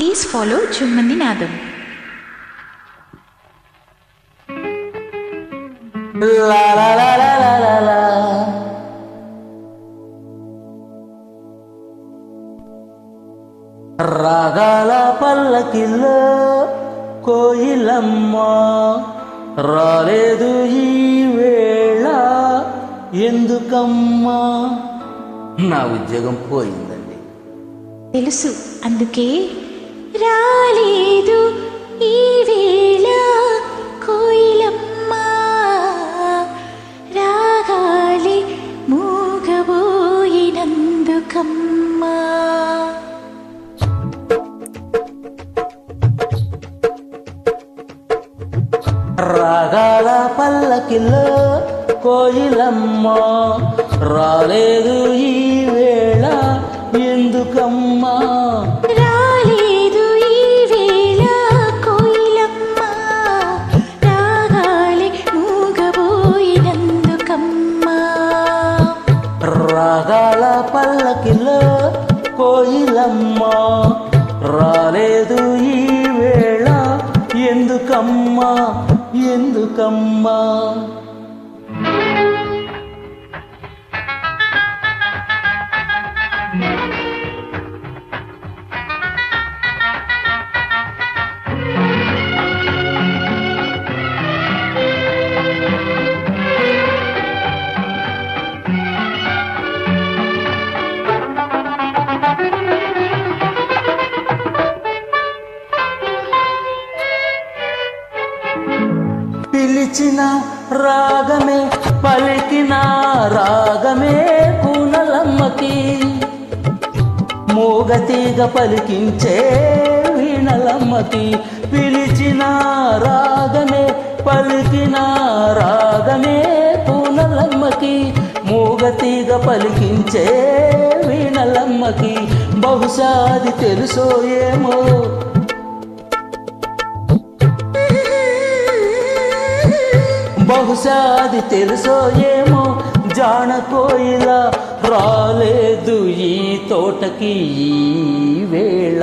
Please follow Chumandi Nadam. La la la la la la la. రాగాల పల్లకిల్లో కోయిలమ్మ రాలేదు ఈ వేళ ఎందుకమ్మా నా ఉద్యోగం పోయిందండి తెలుసు అందుకే రాలేదు. ఈ వేళ కోయిలమ్మ రాగాలి మూగబోయినందుకమ్మా. రాగాల పల్లకిల్లో కోయిలమ్మ రాలేదు ఈ వేళ ఎందుకమ్మా? పల్లకిలో కోయిలమ్మ రాలేదు ఈ వేళ. ఎందుకమ్మా? ఎందుకమ్మా? పిలిచిన రాగమే పలికిన రాగమే కూనలమ్మకి మూగతీగ పలికించే వీణలమ్మకి. పిలిచిన రాగమే పలికిన రాగమే పూనలమ్మకి. మూగతీగ పలికించే వీణలమ్మకి. బహుశా అది తెలుసో ఏమో బహుశా అది తెలుసో ఏమో జానకో ఇలా రాలేదు ఈ తోటకి ఈ వేళ.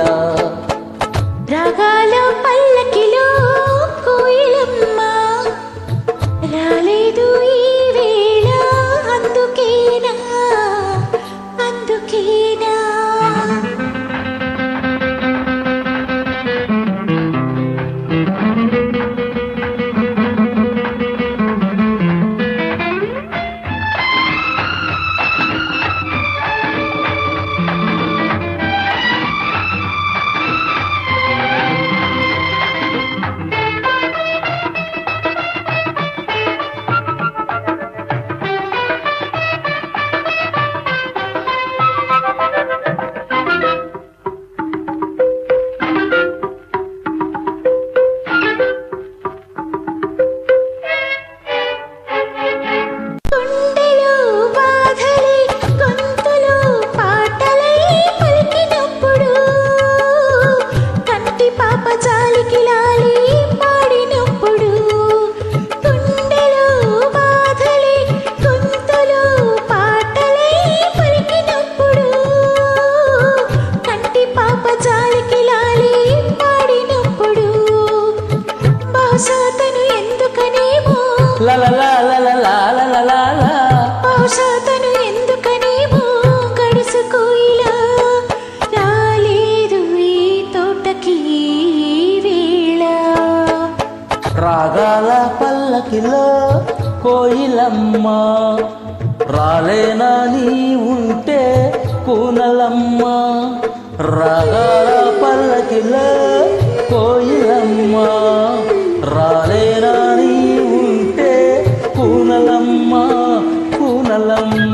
రాగా రాగాల పల్లకిలో కోయిలమ్మ. రాలేనా నీ ఉంటే కూనలమ్మ. రాగాల పల్లకిలో కోయిలమ్మ. రాలేనా నీ ఉంటే కూనలమ్మ కూనలమ్మ.